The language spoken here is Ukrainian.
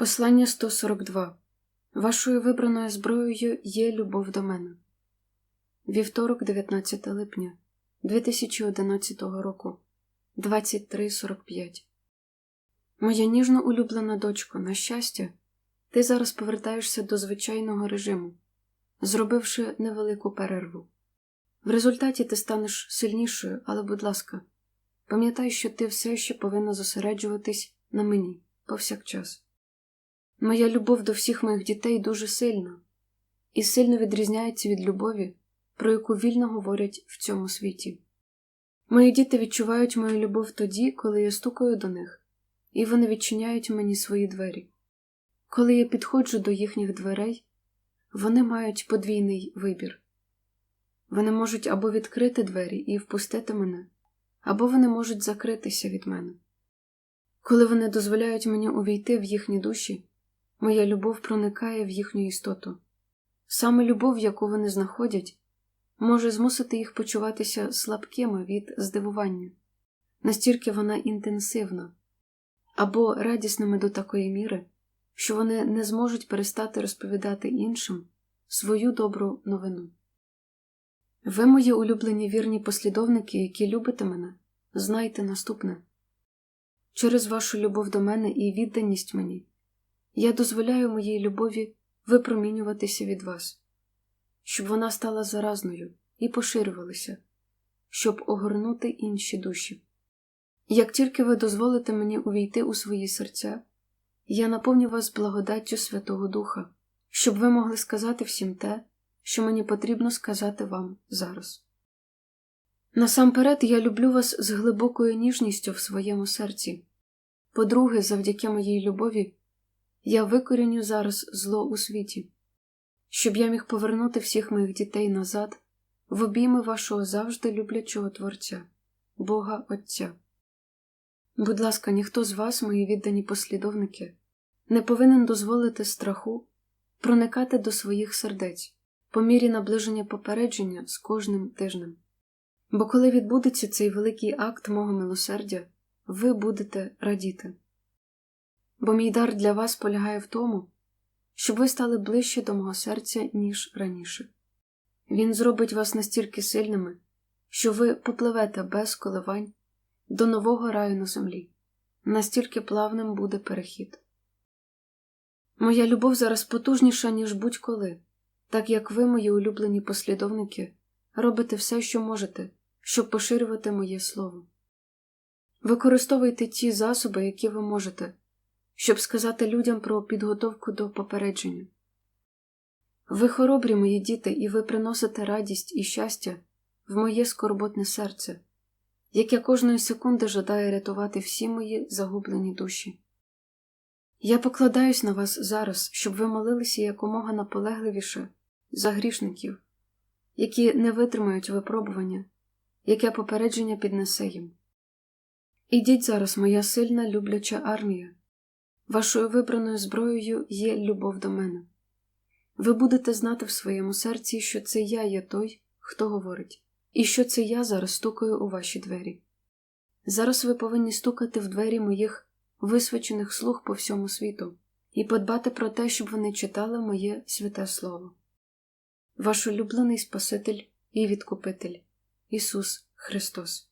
Послання 142. Вашою вибраною зброєю є любов до мене. Вівторок, 19 липня 2011 року 23.45. Моя ніжно улюблена дочко, на щастя, ти зараз повертаєшся до звичайного режиму, зробивши невелику перерву. В результаті ти станеш сильнішою, але, будь ласка, пам'ятай, що ти все ще повинна зосереджуватись на мені повсякчас. Моя любов до всіх моїх дітей дуже сильна і сильно відрізняється від любові, про яку вільно говорять в цьому світі. Мої діти відчувають мою любов тоді, коли я стукаю до них, і вони відчиняють мені свої двері. Коли я підходжу до їхніх дверей, вони мають подвійний вибір. Вони можуть або відкрити двері і впустити мене, або вони можуть закритися від мене. Коли вони дозволяють мені увійти в їхні душі, Моя любов проникає в їхню істоту. Саме любов, яку вони знаходять, може змусити їх почуватися слабкими від здивування, настільки вона інтенсивна, або радісними до такої міри, що вони не зможуть перестати розповідати іншим свою добру новину. Ви, мої улюблені вірні послідовники, які любите мене, знайте наступне через вашу любов до мене і відданість мені. Я дозволяю моїй любові випромінюватися від вас, щоб вона стала заразною і поширювалася, щоб огорнути інші душі. Як тільки ви дозволите мені увійти у свої серця, я наповню вас благодаттю Святого Духа, щоб ви могли сказати всім те, що мені потрібно сказати вам зараз. Насамперед, я люблю вас з глибокою ніжністю в своєму серці. По-друге, завдяки моїй любові. Я викоріню зараз зло у світі, щоб я міг повернути всіх моїх дітей назад в обійми вашого завжди люблячого Творця, Бога Отця. Будь ласка, ніхто з вас, мої віддані послідовники, не повинен дозволити страху проникати до своїх сердець по мірі наближення попередження з кожним тижнем. Бо коли відбудеться цей великий акт мого милосердя, ви будете радіти бо мій дар для вас полягає в тому, щоб ви стали ближче до мого серця, ніж раніше. Він зробить вас настільки сильними, що ви попливете без коливань до нового раю на землі, настільки плавним буде перехід. Моя любов зараз потужніша, ніж будь-коли, так як ви, мої улюблені послідовники, робите все, що можете, щоб поширювати моє слово. Використовуйте ті засоби, які ви можете, щоб сказати людям про підготовку до попередження. Ви хоробрі, мої діти, і ви приносите радість і щастя в моє скорботне серце, яке кожної секунди жадає рятувати всі мої загублені душі. Я покладаюсь на вас зараз, щоб ви молилися якомога наполегливіше за грішників, які не витримають випробування, яке попередження піднесе їм. Ідіть зараз, моя сильна любляча армія. Вашою вибраною зброєю є любов до мене. Ви будете знати в своєму серці, що це я є той, хто говорить, і що це я зараз стукаю у ваші двері. Зараз ви повинні стукати в двері моїх висвячених слуг по всьому світу і подбати про те, щоб вони читали моє святе Слово. Ваш улюблений Спаситель і Відкупитель Ісус Христос.